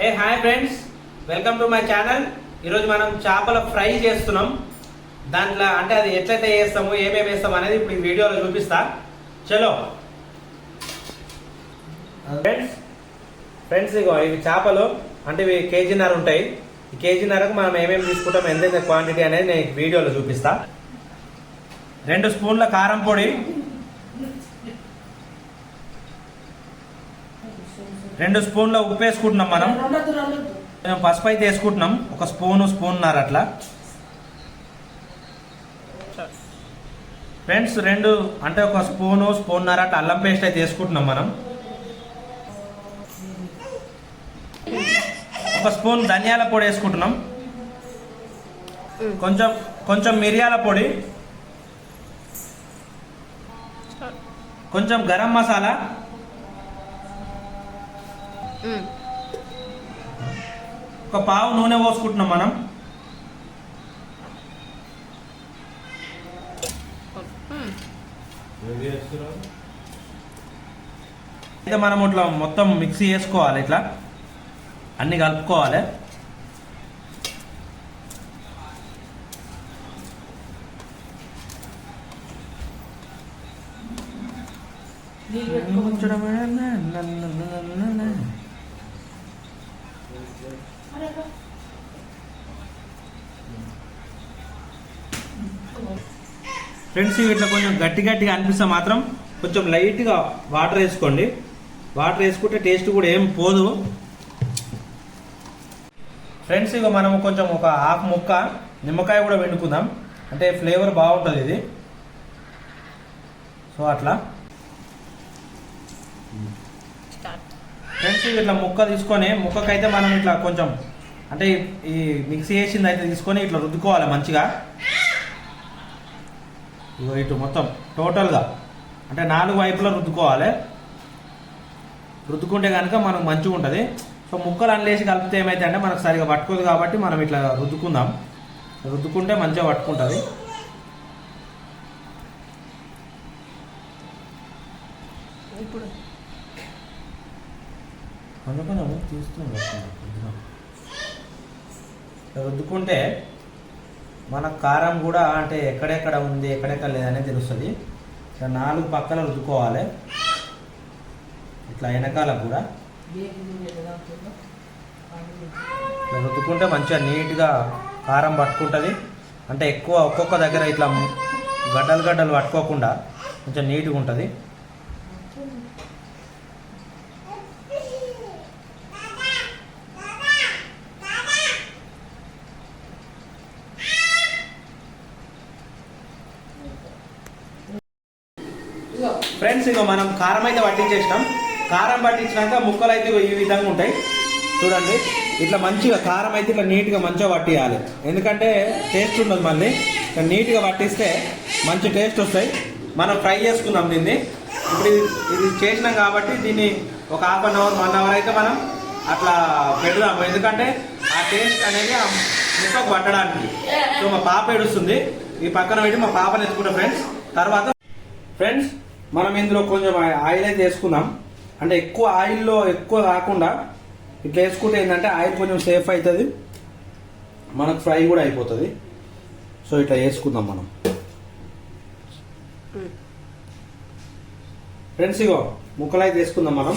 Hey hi friends welcome to my channel ఈరోజు మనం చేపల ఫ్రై చేస్తున్నాం. దాంట్లో అంటే అది ఎట్లయితే వేస్తాము ఏమేమి వేస్తాము అనేది ఇప్పుడు ఈ వీడియోలో చూపిస్తా. చలో. ఫ్రెండ్స్ ఫ్రెండ్స్ ఇగో ఇవి చేపలు. అంటే ఇవి కేజీన్నర ఉంటాయి. ఈ కేజీన్నరకు మనం ఏమేమి తీసుకుంటాం ఎంతైతే క్వాంటిటీ అనేది నేను వీడియోలో చూపిస్తా. రెండు స్పూన్ల కారం పొడి. రెండు స్పూన్ల ఉప్పు వేసుకుంటున్నాం మనం పసుపు అయితే వేసుకుంటున్నాం. ఒక స్పూను స్పూన్నర అట్లా. ఫ్రెండ్స్ రెండు అంటే ఒక స్పూను స్పూన్నర అట్లా అల్లం పేస్ట్ అయితే వేసుకుంటున్నాం మనం. ఒక స్పూన్ ధనియాల పొడి వేసుకుంటున్నాం. కొంచెం కొంచెం మిరియాల పొడి. కొంచెం గరం మసాలా. ఒక పావు నూనె పోసుకుంటున్నాం మనం. అయితే మనం ఇట్లా మొత్తం మిక్సీ చేసుకోవాలి ఇట్లా. అన్ని కలుపుకోవాలి. ఫ్రెండ్స్ ఇట్లా కొంచెం గట్టి గట్టిగా అనిపిస్తే మాత్రం కొంచెం లైట్గా వాటర్ వేసుకోండి. వాటర్ వేసుకుంటే టేస్ట్ కూడా ఏం పోదు. ఫ్రెండ్స్ ఇక మనం కొంచెం ఒక హాఫ్ ముక్క నిమ్మకాయ కూడా వండుకుందాం అంటే ఫ్లేవర్ బాగుంటుంది ఇది. సో అట్లా. Hmm. ఫ్రెండ్స్ ఇట్లా ముక్క తీసుకొని ముక్కకైతే మనం ఇట్లా కొంచెం అంటే ఈ- మిక్సీ వేసింది అయితే తీసుకొని ఇట్లా రుద్దుకోవాలి మంచిగా. ఇగో ఇటు మొత్తం టోటల్గా. అంటే నాలుగు వైపులా రుద్దుకోవాలి. రుద్దుకుంటే కనుక మనకు మంచిగా ఉంటుంది. సో ముక్కలు అన్లేసి కలిపితే ఏమైతే అంటే మనకు సరిగా పట్టుకోదు కాబట్టి మనం ఇట్లా రుద్దుకుందాం. రుద్దుకుంటే మంచిగా పట్టుకుంటుంది. ఇప్పుడు అందుకని తీస్తుంది రుద్దుకుంటే మన కారం కూడా అంటే ఎక్కడెక్కడ ఉంది ఎక్కడెక్కడ లేదనే తెలుస్తుంది. ఇట్లా నాలుగు పక్కల రుద్దుకోవాలి. ఇట్లా వెనకాల కూడా. రుద్దుకుంటే మంచిగా నీట్గా కారం పట్టుకుంటుంది. అంటే ఎక్కువ ఒక్కొక్క దగ్గర ఇట్లా గడ్డలు గడ్డలు పట్టుకోకుండా కొంచెం నీట్గా ఉంటుంది. ఫ్రెండ్స్ ఇంకో మనం కారం అయితే పట్టించేసినాం. కారం పట్టించినాక ముక్కలు అయితే ఈ విధంగా ఉంటాయి. చూడండి ఇట్లా మంచిగా కారం అయితే ఇట్లా నీట్గా మంచిగా పట్టియాలి. ఎందుకంటే టేస్ట్ ఉండదు మళ్ళీ. ఇట్లా నీట్గా పట్టిస్తే మంచి టేస్ట్ వస్తాయి. మనం ఫ్రై చేసుకుందాం దీన్ని. ఇప్పుడు ఇది చేసినాం కాబట్టి దీన్ని ఒక half an hour one hour అయితే మనం అట్లా పెడదాం ఎందుకంటే ఆ టేస్ట్ అనేది ఆ ముక్కకు పట్టడానికి. సో మా పాప ఏడుస్తుంది. ఈ పక్కన పెట్టి మా పాపని ఎత్తుకుంటాం ఫ్రెండ్స్. తర్వాత ఫ్రెండ్స్ మనం ఇందులో కొంచెం ఆయిల్ అయితే వేసుకుందాం అంటే ఎక్కువ ఆయిల్లో ఎక్కువ కాకుండా ఇట్లా వేసుకుంటే ఏంటంటే ఆయిల్ కొంచెం సేఫ్ అవుతుంది మనకు ఫ్రై కూడా అయిపోతుంది. సో ఇట్లా వేసుకుందాం మనం. ఫ్రెండ్స్ ఇగో ముక్కలు అయితే వేసుకుందాం మనం.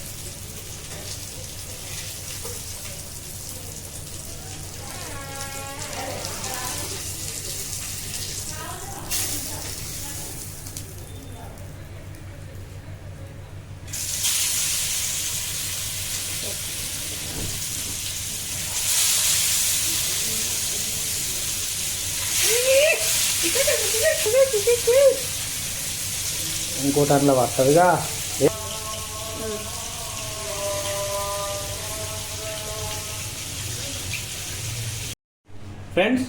ఇంకోటి అట్లా పడుతుందిగా ఫ్రెండ్స్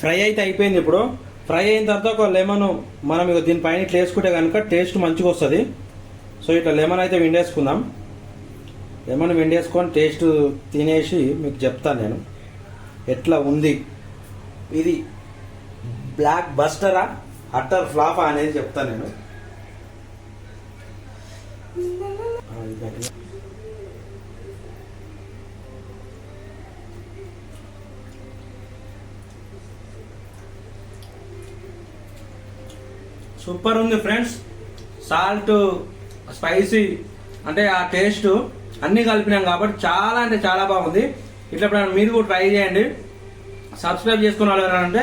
ఫ్రై అయితే అయిపోయింది ఇప్పుడు. ఫ్రై అయిన తర్వాత ఒక లెమన్ మనం ఇక దీనిపైన ఇట్లా వేసుకుంటే కనుక టేస్ట్ మంచిగా వస్తుంది. సో ఇట్లా లెమన్ అయితే విండేసుకుందాం. లెమన్ విండేసుకొని టేస్ట్ తినేసి మీకు చెప్తాను నేను. ఎట్లా ఉంది? ఇది బ్లాక్ బస్టరా అట్టర్ ఫ్లాపా అనేది చెప్తాను నేను. సూపర్ ఉంది ఫ్రెండ్స్. సాల్ట్ స్పైసీ అంటే ఆ టేస్ట్ అన్నీ కలిపినాం కాబట్టి చాలా అంటే చాలా బాగుంది. ఇట్లా మీరు కూడా ట్రై చేయండి. సబ్స్క్రైబ్ చేసుకున్న వాళ్ళు ఎవరంటే